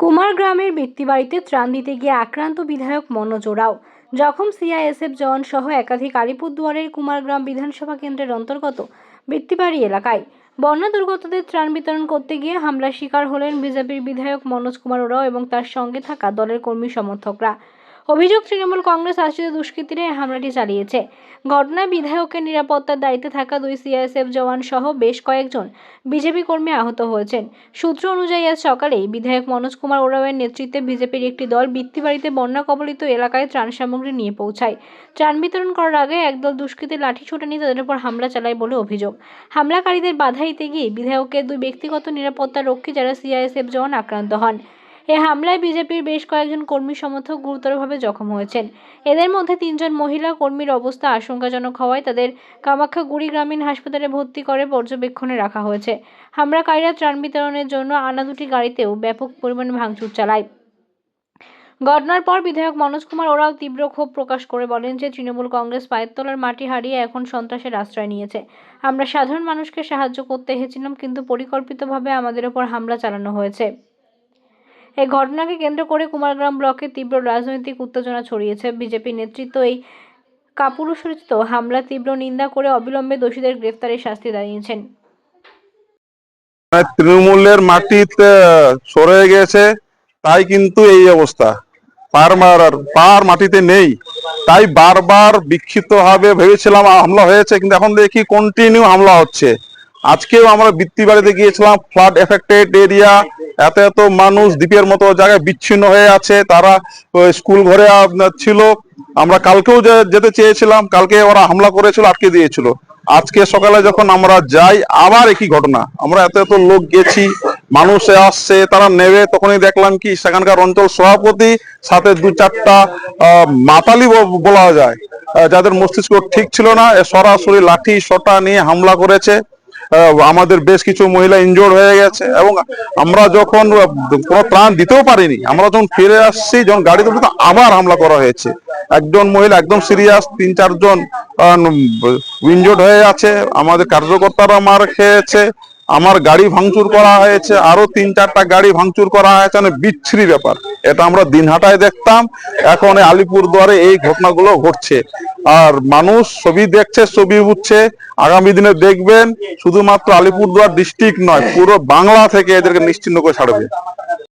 কুমার গ্রামের ব্যক্তিবাড়িতে ত্রাণ দিতে গিয়ে আক্রান্ত বিধায়ক মনোজ ওরাও। জখম সিআইএসএফ জওয়ান সহ একাধিক আলিপুরদুয়ারের কুমারগ্রাম বিধানসভা কেন্দ্রের অন্তর্গত ব্যক্তিবাড়ি এলাকায়, বন্যা দুর্গতদের ত্রাণ বিতরণ করতে গিয়ে হামলার শিকার হলেন বিজেপির বিধায়ক মনোজ কুমার ওরাও এবং তার সঙ্গে থাকা দলের কর্মী সমর্থকরা। অভিযোগ তৃণমূল কংগ্রেস আশ্রিত দুষ্কৃতীরা এই হামলাটি চালিয়েছে। ঘটনায় বিধায়কের নিরাপত্তার দায়িত্বে থাকা দুই সিআইএসএফ জওয়ান সহ বেশ কয়েকজন বিজেপি কর্মী আহত হয়েছেন। সূত্র অনুযায়ী আজ সকালেই বিধায়ক মনোজ কুমার ওরাওয়ের নেতৃত্বে বিজেপির একটি দল বৃত্তিবাড়িতে বন্যা কবলিত এলাকায় ত্রাণ সামগ্রী নিয়ে পৌঁছায়। ত্রাণ বিতরণ করার আগে একদল দুষ্কৃতী লাঠি ছোটা নিয়ে তাদের উপর হামলা চালায় বলে অভিযোগ। হামলাকারীদের বাধা দিতে গিয়ে বিধায়কের দুই ব্যক্তিগত নিরাপত্তা রক্ষী যারা সিআইএসএফ জওয়ান আক্রান্ত হন। এ হামলায় বিজেপির বেশ কয়েকজন কর্মী সমর্থক গুরুতরভাবে জখম হয়েছেন। এদের মধ্যে তিনজন মহিলা কর্মীর অবস্থা আশঙ্কাজনক হওয়ায় তাদের কামাখ্যাগুড়ি গ্রামীণ হাসপাতালে ভর্তি করে পর্যবেক্ষণে রাখা হয়েছে। হামলাকারীরা ত্রাণ বিতরণের জন্য আনা দুটি গাড়িতেও ব্যাপক পরিমাণে ভাঙচুর চালায়। ঘটনার পর বিধায়ক মনোজ কুমার ওরাও তীব্র ক্ষোভ প্রকাশ করে বলেন যে, তৃণমূল কংগ্রেস পায়ের তলার মাটি হারিয়ে এখন সন্ত্রাসের আশ্রয় নিয়েছে। আমরা সাধারণ মানুষকে সাহায্য করতে এসেছিলাম, কিন্তু পরিকল্পিতভাবে আমাদের ওপর হামলা চালানো হয়েছে। এই ঘটনাকে কেন্দ্র করে কুমারগ্রাম ব্লকে তীব্র রাজনৈতিক উত্তেজনা ছড়িয়েছে। বিজেপি নেতৃত্ব এই কাপুরুষোচিত হামলা তীব্র নিন্দা করে অবিলম্বে দোষীদের গ্রেফতারের শাস্তি দাঁড়িয়েছেন মানে তৃণমূলের মাটিতে সরে গেছে, তাই কিন্তু এই অবস্থা। পার মার পার মাটিতে নেই। তাই বারবার বিক্ষিপ্ত ভাবে ভেবেছিলাম হামলা হয়েছে, কিন্তু এখন দেখি কন্টিনিউ হামলা হচ্ছে। আজকেও আমরা বৃত্তি বাড়িতে গিয়েছিলাম ফ্লাড এফেক্টেড এরিয়া এত এত মানুষ দ্বীপের মতো জায়গায় বিচ্ছিন্ন হয়ে আছে, তারা স্কুল ঘরে ছিল। আমরা কালকেও যেতে চেয়েছিলাম, কালকে ওরা হামলা করেছিল, আটকে দিয়েছিল। আজকে সকালে যখন আমরা যাই, আবার একই ঘটনা। আমরা এত এত লোক গেছি, মানুষ আসছে, তারা নেবে, তখনই দেখলাম কি, সেখানকার অঞ্চল সভাপতি, সাথে দু চারটা মাতালি বলা যায়। যাদের মস্তিষ্ক ঠিক ছিল না সরাসরি লাঠি, সটা নিয়ে হামলা করেছে। আমাদের বেশ কিছু মহিলা ইনজোর্ড হয়ে গেছে এবং আমরা যখন কোনো প্রাণ দিতেও পারিনি, আমরা যখন ফিরে আসছি, যখন গাড়িতে আবার হামলা করা হয়েছে। একজন মহিলা একদম সিরিয়াস তিন চারজন ইনজোর্ড হয়ে আছে, আমাদের কার্যকর্তারা মার খেয়েছে আমার গাড়ি ভাঙচুর করা হয়েছে, আরও তিন চারটা গাড়ি ভাঙচুর করা হয়েছে মানে বিচ্ছিরি ব্যাপার। এটা আমরা দিনহাটায় দেখতাম, এখন আলিপুরদুয়ারে এই ঘটনাগুলো ঘটছে। আর মানুষ ছবি দেখছে, ছবি উঠছে, আগামী দিনে দেখবেন, শুধুমাত্র আলিপুরদুয়ার ডিস্ট্রিক্ট নয়, পুরো বাংলা থেকে এদেরকে নিশ্চিন্ন করে ছাড়বে।